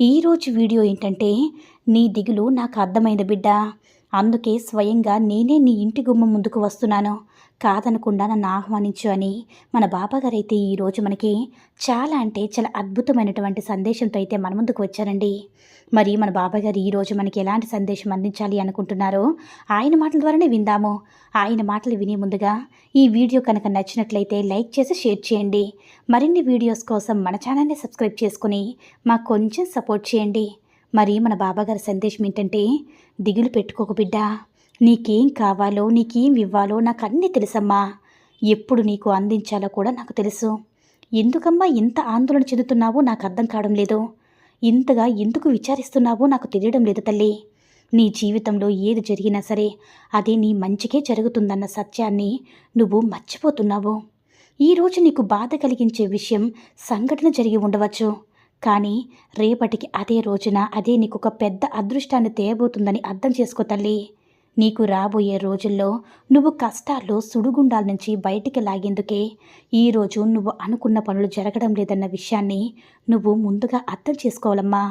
ఈరోజు వీడియో ఏంటంటే నీ దిగులు నాకు అర్థమైంది బిడ్డ. అందుకే స్వయంగా నేనే నీ ఇంటి గుమ్మ ముందుకు వస్తున్నాను. కాదనకుండా నన్ను ఆహ్వానించు అని మన బాబాగారైతే ఈరోజు మనకి చాలా అంటే చాలా అద్భుతమైనటువంటి సందేశంతో అయితే మన ముందుకు వచ్చారండి. మరి మన బాబాగారు ఈరోజు మనకి ఎలాంటి సందేశం అందించాలి అనుకుంటున్నారో ఆయన మాటల ద్వారానే విందాము. ఆయన మాటలు వినే ముందుగా ఈ వీడియో కనుక నచ్చినట్లయితే లైక్ చేసి షేర్ చేయండి. మరిన్ని వీడియోస్ కోసం మన ఛానల్ని సబ్స్క్రైబ్ చేసుకుని మాకు కొంచెం సపోర్ట్ చేయండి. మరి మన బాబాగారి సందేశం ఏంటంటే దిగులు పెట్టుకోకు బిడ్డ. నీకేం కావాలో నీకేం ఇవ్వాలో నాకు అన్నీ తెలుసమ్మా. ఎప్పుడు నీకు అందించాలో కూడా నాకు తెలుసు. ఎందుకమ్మా ఇంత ఆందోళన చెందుతున్నావో నాకు అర్థం కావడం లేదు. ఇంతగా ఎందుకు విచారిస్తున్నావో నాకు తెలియడం లేదు తల్లి. నీ జీవితంలో ఏది జరిగినా సరే అది నీ మంచికే జరుగుతుందన్న సత్యాన్ని నువ్వు మర్చిపోతున్నావు. ఈరోజు నీకు బాధ కలిగించే విషయం సంఘటన జరిగి ఉండవచ్చు. కానీ రేపటికి అదే రోజున అదే నీకు ఒక పెద్ద అదృష్టాన్ని తేయబోతుందని అర్థం చేసుకో తల్లి. నీకు రాబోయే రోజుల్లో నువ్వు కష్టాల్లో సుడుగుండాల నుంచి బయటికి లాగేందుకే ఈరోజు నువ్వు అనుకున్న పనులు జరగడం లేదన్న విషయాన్ని నువ్వు ముందుగా అర్థం చేసుకోవాలమ్మా.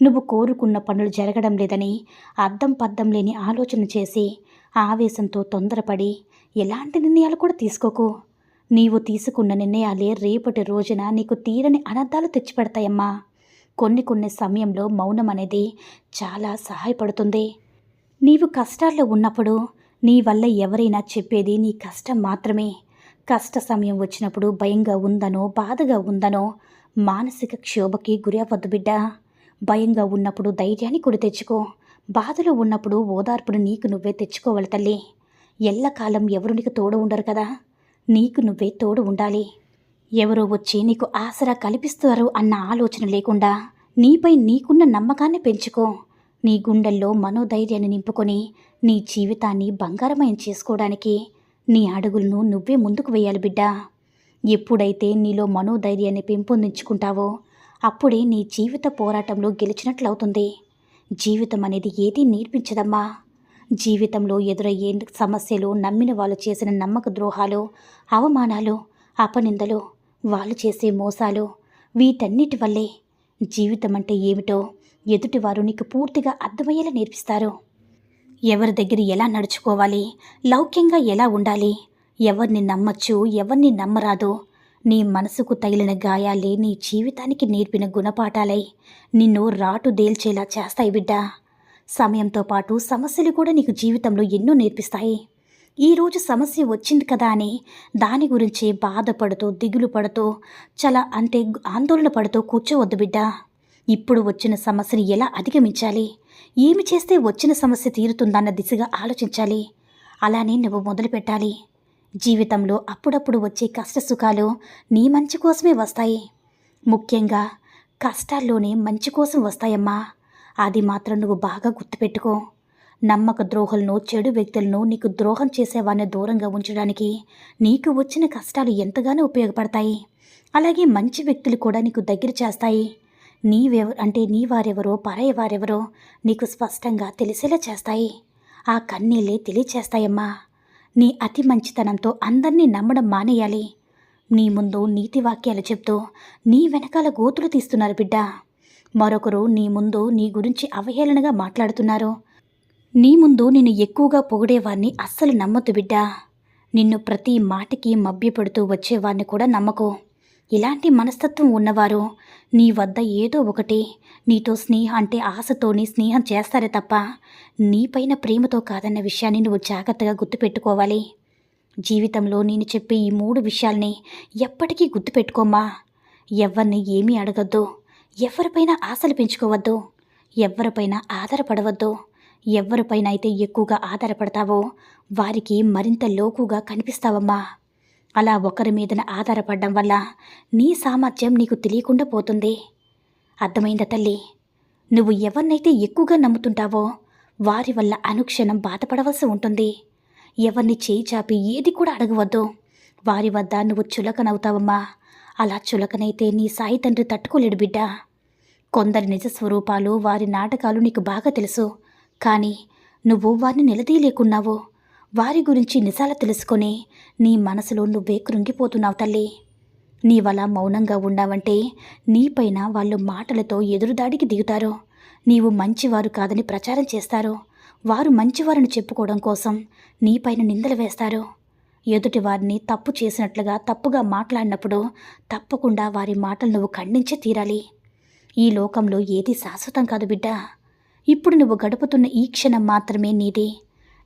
నువ్వు కోరుకున్న పనులు జరగడం లేదని అర్థం పద్దం లేని ఆలోచన చేసి ఆవేశంతో తొందరపడి ఎలాంటి నిర్ణయాలు కూడా తీసుకోకు. నీవు తీసుకున్న నిర్ణయాలే రేపటి రోజున నీకు తీరని అనర్థాలు తెచ్చిపెడతాయమ్మా. కొన్ని కొన్ని సమయంలో మౌనం అనేది చాలా సహాయపడుతుంది. నీవు కష్టాల్లో ఉన్నప్పుడు నీ వల్ల ఎవరైనా చెప్పేది నీ కష్టం మాత్రమే. కష్ట సమయం వచ్చినప్పుడు భయంగా ఉందనో బాధగా ఉందనో మానసిక క్షోభకి గురి అవ్వద్దు బిడ్డ. భయంగా ఉన్నప్పుడు ధైర్యాన్ని కూడా తెచ్చుకో. బాధలో ఉన్నప్పుడు ఓదార్పును నీకు నువ్వే తెచ్చుకోవాలి తల్లి. ఎల్లకాలం ఎవరు నీకు తోడు ఉండరు కదా. నీకు నువ్వే తోడు ఉండాలి. ఎవరో వచ్చి నీకు ఆసరా కల్పిస్తారు అన్న ఆలోచన లేకుండా నీపై నీకున్న నమ్మకాన్ని పెంచుకో. నీ గుండెల్లో మనోధైర్యాన్ని నింపుకొని నీ జీవితాన్ని బంగారమయం చేసుకోవడానికి నీ అడుగులను నువ్వే ముందుకు వేయాలి బిడ్డా. ఎప్పుడైతే నీలో మనోధైర్యాన్ని పెంపొందించుకుంటావో అప్పుడే నీ జీవిత పోరాటంలో గెలిచినట్లవుతుంది. జీవితం అనేది ఏదీ నేర్పించదమ్మా. జీవితంలో ఎదురయ్యే సమస్యలు నమ్మిన వాళ్ళు చేసిన నమ్మక ద్రోహాలు అవమానాలు అపనిందలు వాళ్ళు చేసే మోసాలు వీటన్నిటి వల్లే జీవితం అంటే ఏమిటో ఎదుటివారు నీకు పూర్తిగా అర్థమయ్యేలా నేర్పిస్తారు. ఎవరి దగ్గర ఎలా నడుచుకోవాలి? లౌక్యంగా ఎలా ఉండాలి? ఎవరిని నమ్మచ్చు? ఎవరిని నమ్మరాదో? నీ మనసుకు తగిలిన గాయాలే నీ జీవితానికి నేర్పిన గుణపాఠాలై నిన్ను రాటు దేల్చేలా చేస్తాయి బిడ్డా. సమయంతో పాటు సమస్యలు కూడా నీకు జీవితంలో ఎన్నో నేర్పిస్తాయి. ఈరోజు సమస్య వచ్చింది కదా అని దాని గురించి బాధపడుతూ దిగులు పడుతూ చాలా అంటే ఆందోళన పడుతూ కూర్చోవద్దు బిడ్డ. ఇప్పుడు వచ్చిన సమస్యని ఎలా అధిగమించాలి? ఏమి చేస్తే వచ్చిన సమస్య తీరుతుందన్న దిశగా ఆలోచించాలి. అలానే నువ్వు మొదలు పెట్టాలి. జీవితంలో అప్పుడప్పుడు వచ్చే కష్ట సుఖాలు నీ మంచి కోసమే వస్తాయి. ముఖ్యంగా కష్టాల్లోనే మంచి కోసం వస్తాయమ్మా. అది మాత్రం నువ్వు బాగా గుర్తుపెట్టుకో. నమ్మక ద్రోహులను చెడు వ్యక్తులను నీకు ద్రోహం చేసేవాడిని దూరంగా ఉంచడానికి నీకు వచ్చిన కష్టాలు ఎంతగానో ఉపయోగపడతాయి. అలాగే మంచి వ్యక్తులు కూడా నీకు దగ్గర చేస్తాయి. నీవెవ అంటే నీ వారెవరో పరాయి వారెవరో నీకు స్పష్టంగా తెలిసేలా చేస్తాయి. ఆ కన్నీళ్ళే తెలియచేస్తాయమ్మా. నీ అతి మంచితనంతో అందరినీ నమ్మడం మానేయాలి. నీ ముందు నీతి వాక్యాలు చెప్తూ నీ వెనకాల గోతులు తీస్తున్నారు బిడ్డ. మరొకరు నీ ముందు నీ గురించి అవహేళనగా మాట్లాడుతున్నారు. నీ ముందు నిన్ను ఎక్కువగా పొగిడేవారిని అస్సలు నమ్మొద్దు బిడ్డా. నిన్ను ప్రతి మాటకి మభ్యపెడుతూ వచ్చేవారిని కూడా నమ్మకు. ఇలాంటి మనస్తత్వం ఉన్నవారు నీ వద్ద ఏదో ఒకటి నీతో స్నేహం అంటే ఆశతోని స్నేహం చేస్తారే తప్ప నీపైన ప్రేమతో కాదన్న విషయాన్ని నువ్వు జాగ్రత్తగా గుర్తుపెట్టుకోవాలి. జీవితంలో నేను చెప్పే ఈ మూడు విషయాల్ని ఎప్పటికీ గుర్తుపెట్టుకోమ్మా. ఎవరిని ఏమీ అడగద్దు. ఎవరిపైన ఆశలు పెంచుకోవద్దు. ఎవరిపైన ఆధారపడవద్దు. ఎవరిపైన అయితే ఎక్కువగా ఆధారపడతావో వారికి మరింత లోకుగా కనిపిస్తావమ్మా. అలా ఒకరి మీదన ఆధారపడడం వల్ల నీ సామర్థ్యం నీకు తెలియకుండా పోతుంది. అర్థమైందా తల్లి? నువ్వు ఎవరినైతే ఎక్కువగా నమ్ముతుంటావో వారి వల్ల అనుక్షణం బాధపడవలసి ఉంటుంది. ఎవరిని చేయి చాపి ఏది కూడా అడగవద్దు. వారి వద్ద నువ్వు చులకనవుతావమ్మా. అలా చులకనైతే నీ సాయి తండ్రి తట్టుకోలేడు బిడ్డ. కొందరి నిజ స్వరూపాలు వారి నాటకాలు నీకు బాగా తెలుసు. కానీ నువ్వు వారిని నిలదీయలేకున్నావు. వారి గురించి నిజాలు తెలుసుకొని నీ మనసులో నువ్వే కృంగిపోతున్నావు తల్లి. నీవల మౌనంగా ఉన్నావంటే నీపైన వాళ్ళు మాటలతో ఎదురుదాడికి దిగుతారు. నీవు మంచివారు కాదని ప్రచారం చేస్తారు. వారు మంచివారని చెప్పుకోవడం కోసం నీపైన నిందలు వేస్తారు. ఎదుటి వారిని తప్పు చేసినట్లుగా తప్పుగా మాట్లాడినప్పుడు తప్పకుండా వారి మాటలు నువ్వు ఖండించే తీరాలి. ఈ లోకంలో ఏది శాశ్వతం కాదు బిడ్డ. ఇప్పుడు నువ్వు గడుపుతున్న ఈ క్షణం మాత్రమే నీది.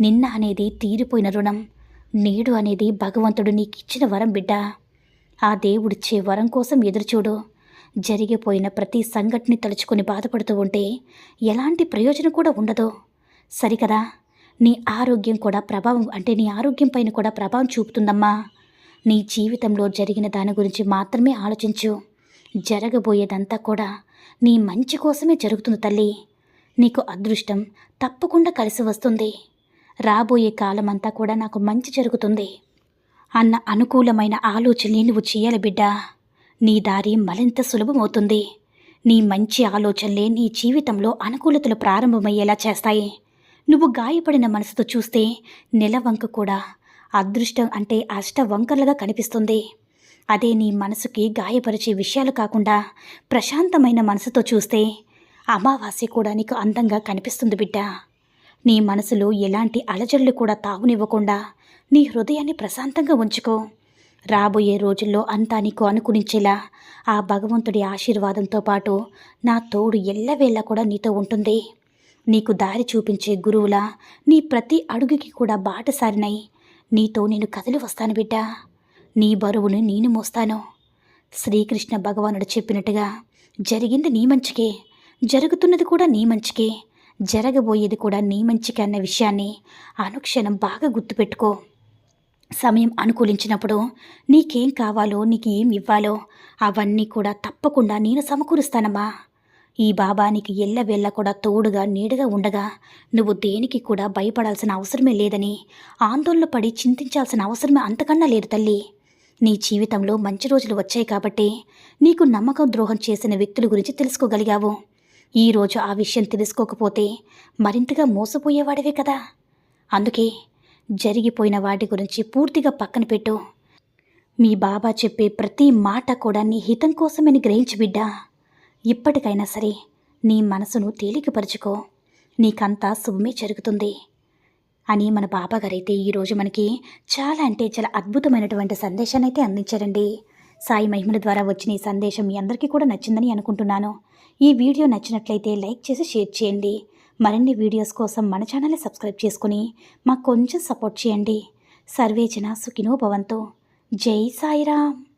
నిన్న అనేది తీరిపోయిన రుణం. నేడు అనేది భగవంతుడు నీకిచ్చిన వరం బిడ్డ. ఆ దేవుడిచ్చే వరం కోసం ఎదురుచూడు. జరిగిపోయిన ప్రతి సంఘటన తలుచుకొని బాధపడుతూ ఉంటే ఎలాంటి ప్రయోజనం కూడా ఉండదు. సరికదా? నీ ఆరోగ్యం కూడా ప్రభావం అంటే నీ ఆరోగ్యం పైన కూడా ప్రభావం చూపుతుందమ్మా. నీ జీవితంలో జరిగిన దాని గురించి మాత్రమే ఆలోచించు. జరగబోయేదంతా కూడా నీ మంచి కోసమే జరుగుతుంది తల్లి. నీకు అదృష్టం తప్పకుండా కలిసి వస్తుంది. రాబోయే కాలం అంతా కూడా నాకు మంచి జరుగుతుంది అన్న అనుకూలమైన ఆలోచనని నువ్వు చేయాలి బిడ్డా. నీ దారి మరింత సులభమవుతుంది. నీ మంచి ఆలోచనలే నీ జీవితంలో అనుకూలతలు ప్రారంభమయ్యేలా చేస్తాయి. నువ్వు గాయపడిన మనసుతో చూస్తే నెలవంక కూడా అదృష్టం అంటే అష్ట వంకరలుగా కనిపిస్తుంది. అదే నీ మనసుకి గాయపరిచే విషయాలు కాకుండా ప్రశాంతమైన మనసుతో చూస్తే అమావాస్య కూడా నీకు అందంగా కనిపిస్తుంది బిడ్డ. నీ మనసులో ఎలాంటి అలజడులు కూడా తావునివ్వకుండా నీ హృదయాన్ని ప్రశాంతంగా ఉంచుకో. రాబోయే రోజుల్లో అంతా నీకు అనుకునించేలా ఆ భగవంతుడి ఆశీర్వాదంతో పాటు నా తోడు ఎల్లవేళ కూడా నీతో ఉంటుంది. నీకు దారి చూపించే గురువులా నీ ప్రతి అడుగుకి కూడా బాటసారినై. నీతో నేను కదిలి వస్తాను బిడ్డ. నీ బరువును నేను మోస్తాను. శ్రీకృష్ణ భగవానుడు చెప్పినట్టుగా జరిగింది నీ మంచికే. జరుగుతున్నది కూడా నీ మంచికే. జరగబోయేది కూడా నీ మంచికే అన్న విషయాన్ని అనుక్షణం బాగా గుర్తుపెట్టుకో. సమయం అనుకూలించినప్పుడు నీకేం కావాలో నీకు ఏం ఇవ్వాలో అవన్నీ కూడా తప్పకుండా నేను సమకూరుస్తానమ్మా. ఈ బాబా నీకు ఎల్లవెల్ల కూడా తోడుగా నీడుగా ఉండగా నువ్వు దేనికి కూడా భయపడాల్సిన అవసరమే లేదని ఆందోళన పడి చింతించాల్సిన అవసరమే అంతకన్నా లేదు తల్లి. నీ జీవితంలో మంచి రోజులు వచ్చాయి కాబట్టి నీకు నమ్మకం ద్రోహం చేసిన వ్యక్తుల గురించి తెలుసుకోగలిగావు. ఈరోజు ఆ విషయం తెలుసుకోకపోతే మరింతగా మోసపోయేవాడివే కదా. అందుకే జరిగిపోయిన వాటి గురించి పూర్తిగా పక్కన పెట్టు. మీ బాబా చెప్పే ప్రతి మాట కూడా నీ హితం కోసమని గ్రహించి బిడ్డా. ఇప్పటికైనా సరే నీ మనసును తేలికపరుచుకో. నీకంతా శుభమే జరుగుతుంది. అని మన బాబాగారైతే ఈరోజు మనకి చాలా అంటే చాలా అద్భుతమైనటువంటి సందేశాన్ని అయితే అందించారండి. సాయి మహిమల ద్వారా వచ్చిన ఈ సందేశం మీ అందరికీ కూడా నచ్చిందని అనుకుంటున్నాను. ఈ వీడియో నచ్చినట్లయితే లైక్ చేసి షేర్ చేయండి. మరిన్ని వీడియోస్ కోసం మన ఛానల్ని సబ్స్క్రైబ్ చేసుకుని మాకు కొంచెం సపోర్ట్ చేయండి. సర్వేజన సుఖినో భవంతు. జై సాయిరామ్.